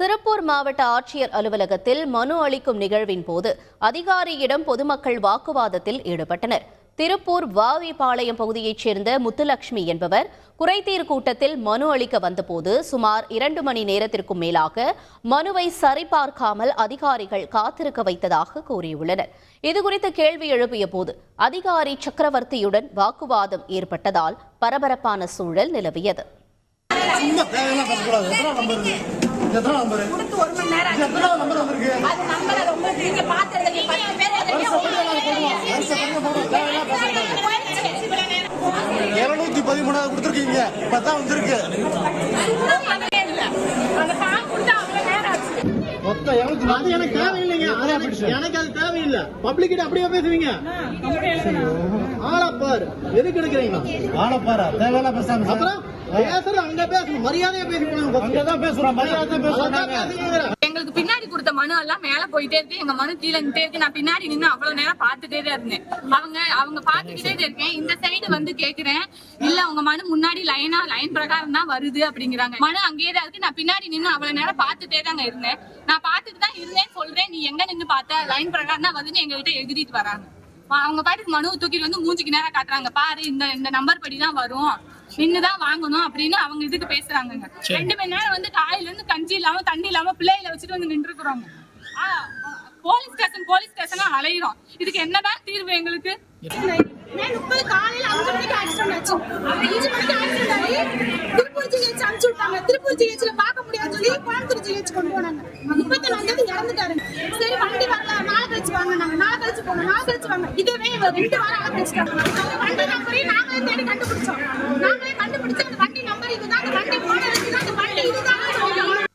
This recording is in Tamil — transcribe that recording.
திருப்பூர் மாவட்ட ஆட்சியர் அலுவலகத்தில் மனு அளிக்கும் நிகழ்வின் போது அதிகாரியிடம் பொதுமக்கள் வாக்குவாதத்தில் ஈடுபட்டனர். திருப்பூர் வாவிபாளையம் பகுதியைச் சேர்ந்த முத்துலட்சுமி என்பவர் குறைதீர் கூட்டத்தில் மனு அளிக்க வந்தபோது சுமார் இரண்டு மணி நேரத்திற்கும் மேலாக மனுவை சரிபார்க்காமல் அதிகாரிகள் காத்திருக்க வைத்ததாக கூறியுள்ளனர். இதுகுறித்து கேள்வி எழுப்பிய போது அதிகாரி சக்கரவர்த்தியுடன் வாக்குவாதம் ஏற்பட்டதால் பரபரப்பான சூழல் நிலவியது. சும்மா தேவையெல்லாம் பேசக்கூடாது எத்தனை நம்பர் இருக்கு? இது எத்தனை நம்பர் கொடுத்து ஒரு மணி நேரம் இது எத்தனை நம்பர் வந்திருக்கு? அது நம்பர் அது உங்களுக்கு நீங்க பாத்துருங்க பத்து பேர் இருநூத்தி பதிமூணாவது கொடுத்துருக்கீங்க. இப்பதான் வந்திருக்கு. மொத்தம் இருநூத்தி அது எனக்கு அது எனக்கு- எனக்கு அது தேவையில்லை. பப்ளிக் கிட்ட அப்படியே பேசுவீங்க. ஆளா பாரு. எதுக்கு எடுக்கிறீங்களா ஆளப்பாரா தேவையெல்லாம் பேசாம அப்புறம் பேசுறது அங்க பேசணும் மரியாதையா பேசி போனாங்க அங்கதான் பேசுறோம். மரியாதை பேசுறாங்க எங்களுக்கு பின்னாடி மனு எல்லாம் மேல போயிட்டே இருக்கு. எங்க மனு கீழே நின்னுட்டே இருக்கு. நான் பின்னாடி நின்னு அவ்வளவு நேரம் பாத்துட்டே தான் இருந்தேன். அவங்க அவங்க பாத்துக்கிட்டே இருக்கேன். இந்த சைடு வந்து கேக்குறேன். இல்ல உங்க மனு முன்னாடி லைனா லைன் பிரகாரம் தான் வருது அப்படிங்கிறாங்க. மனு அங்கேயே தான் இருக்கு. நான் பின்னாடி நின்னு அவ்வளவு நேரம் பாத்துட்டே தாங்க இருந்தேன். நான் பாத்துட்டு தான் இருந்தேன் சொல்றேன். நீ எங்க நின்னு பார்த்த? லைன் பிரகாரம் தான் வருதுன்னு எங்க கிட்ட எழுதிட்டு வராங்க. அவங்க பாட்டுக்கு மனுவை தூக்கிட்டு வந்து மூஞ்சிக்கு நேரம் காட்டுறாங்க. பாரு இந்த இந்த நம்பர் படி தான் வரும். நின்னுதான் வாங்கணும் அப்படின்னு அவங்க இதுக்கு பேசுறாங்க ரெண்டு மணி நேரம் வந்து காலையில இருந்து கஞ்சி இல்லாம தண்ணி இல்லாம பிள்ளைகளை வச்சுட்டு வந்து நின்று இருக்கிறோம் போலீஸ் ஸ்டேஷன் போலீஸ் ஸ்டேஷனா அலையிறோம். இதுக்கு என்னதான் தீர்வு எங்களுக்கு? முப்பது காலையில அஞ்சு மணிக்கு ஆக்சிடென்ட் ஆச்சு. அஞ்சு மணிக்கு ஆக்சிடென்ட் ஆகி திருப்பூர் ஜிஹெச் அனுப்பிச்சு விட்டாங்க. திருப்பூர் ஜிஹெச்ல பார்க்க முடியாதுன்னு சொல்லி கோயம்புத்தூர் ஜிஹெச் கொண்டு போனாங்க. முப்பத்தி நாலாந்தேதி இறந்துட்டாரு. சரி வண்டி வரல நாளை கழிச்சு வாங்க நாங்க. நாளை கழிச்சு நாளை கழிச்சு வாங்க. இதுவே ரெண்டு வாரம் ஆரம்பிச்சிட்டாங்க வண்டி நம்பரையும் நாங்களே தேடி கண்டுபிடிச்சோம்.